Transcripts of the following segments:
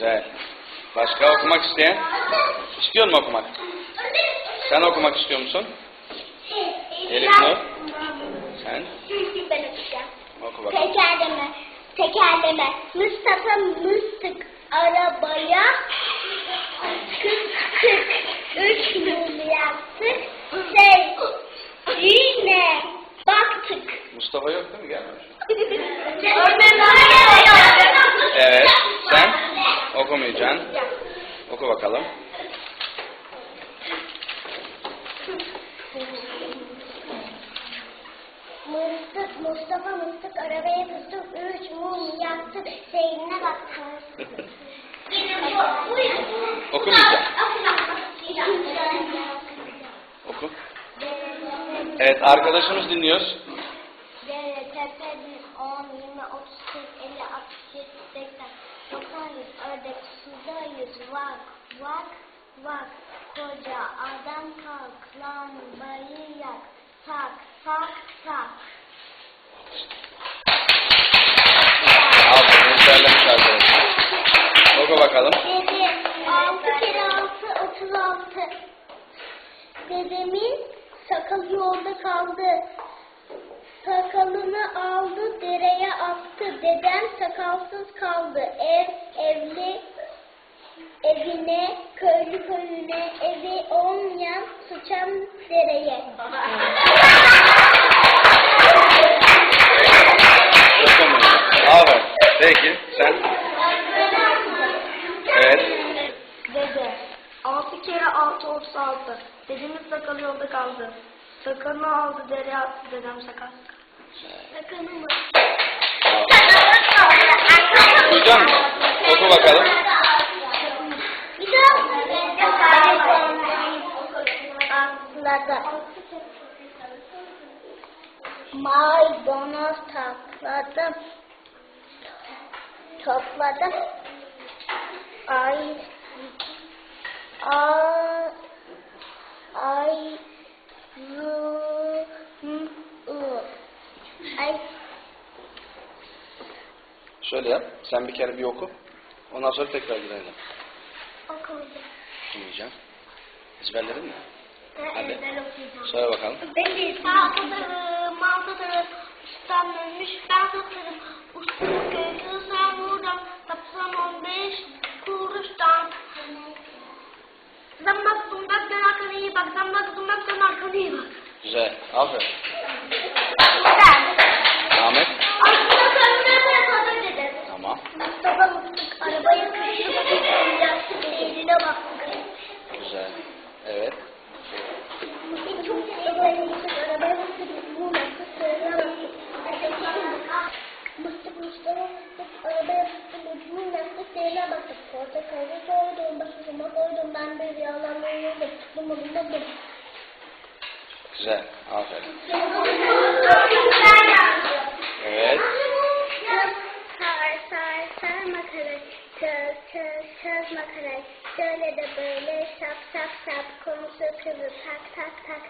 Güzel. Başka okumak isteyen? İstiyor mu okumak? Sen okumak istiyor musun? Elif Nur? Bakalım. Tekerleme, tekerleme. Mustafa mıstık arabaya kırk kırk üç mum yaptık. Şey, yine baktık. Mustafa yok değil mi? Gelmemiş. Evet. Sen? Okumayacaksın. Oku bakalım. Mıstık, Mustafa mıstık arabaya kızdık. Üç mum yaktık. Seyrine baktık. Okumayacağım. Oku. Evet arkadaşımız dinliyoruz. Dere, tepe, 10, 20, 30, 40, 50, 60, 70, 80, 90, 100, ördek suda vak, vak, vak, koca adam kalk, lan bayı yak, tak, tak, tak. Bakalım. Dede, 6 kere 6, 36. Dedemin sakalı yolda kaldı. Sakalını aldı, dereye attı. Dedem sakalsız kaldı. Ev, evli, evine, köylü köyüne, evi olmayan sıçan dereye. Aferin. Peki. Sen? Evet. Dede. 6 kere 6 36. Dedemin sakalı yolda kaldı. Sakalını aldı dereye attı dedem sakal. Sakalını Duydun mu? Oku bakalım. Maydanoz topladım. Topladım. Ay. Şöyle yap. Sen bir kere bir oku. Ondan sonra tekrar girelim. Okudum. Okumayacağım. Ezberledin mi? Hadi. Ben okuyacağım. Söyle bakalım. Ben de satarım, mal satarım. Ustam ölmüş ben satarım. Güzel. Aferin. Ahmet. Tamam. Mustafa mıstık arabaya kışlık yaktı eline baktık. Güzel. Evet. Bugün çok eğlenmiştik. Arabaya mıstık bu mıstık sığına baktık. Mıstık Mustafa mıstık arabaya mıstık bu mıstık sığına baktık. Portakalı soydum, başucuma koydum. Ben de rüyalarla uyudum. Tuttum bulunmadım. Güzel. Aferin. Evet. Sar sar makarayı, çöz çöz çöz makarayı. Şöyle de böyle sap sap sap, konusu kızı tak tak tak.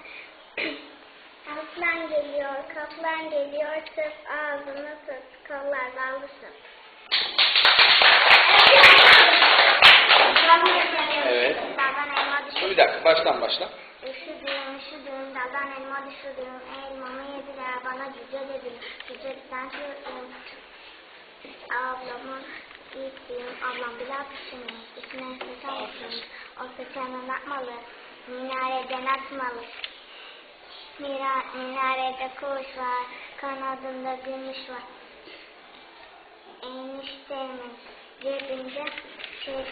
Aslan geliyor, kaplan geliyor, tıp ağzını tut, kollar bağlısın. Evet. Bir dakika. Baştan başla. Daldan elma düşürdüm, elmamı yediler, bana cüce dediler, cücelikten çürüttüm. Ablamın gittim, ablam biraz pişirmiş, üstüne sıçan atmış, o sıçanı ne yapmalı, minareden atmalı. Mira, minarede kuş var, kanadında gümüş var. Eniştemin cebinde şey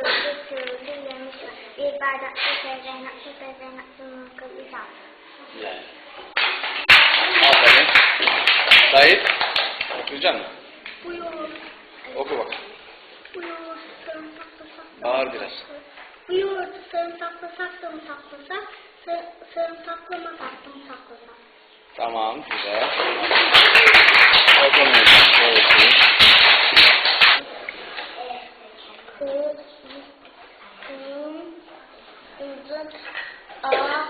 türlü türlü yemiş. Bir bardak şeker Zeynep, şeker Zeynep, sunum sal. Güzel. Aferin. Sait. Okuyacak mısın? Buyur. Oku bakalım. Buyur, sarımsaklı saklı. Bağır biraz. Buyur, sarımsaklı saklı sak. Sarımsaklı mı saklı sak. Tamam, güzel. Hocam. Evet. Kız, kızın, uzun, adı,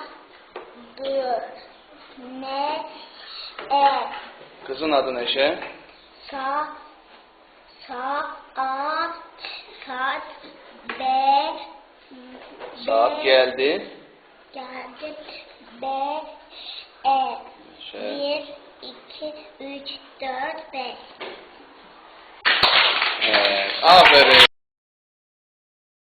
ne, e, Kızın adı Neşe. sa, saat, saat, be, Saat geldi. geldi, be, e, bir, iki, üç, dört, beş. Evet. Aferin.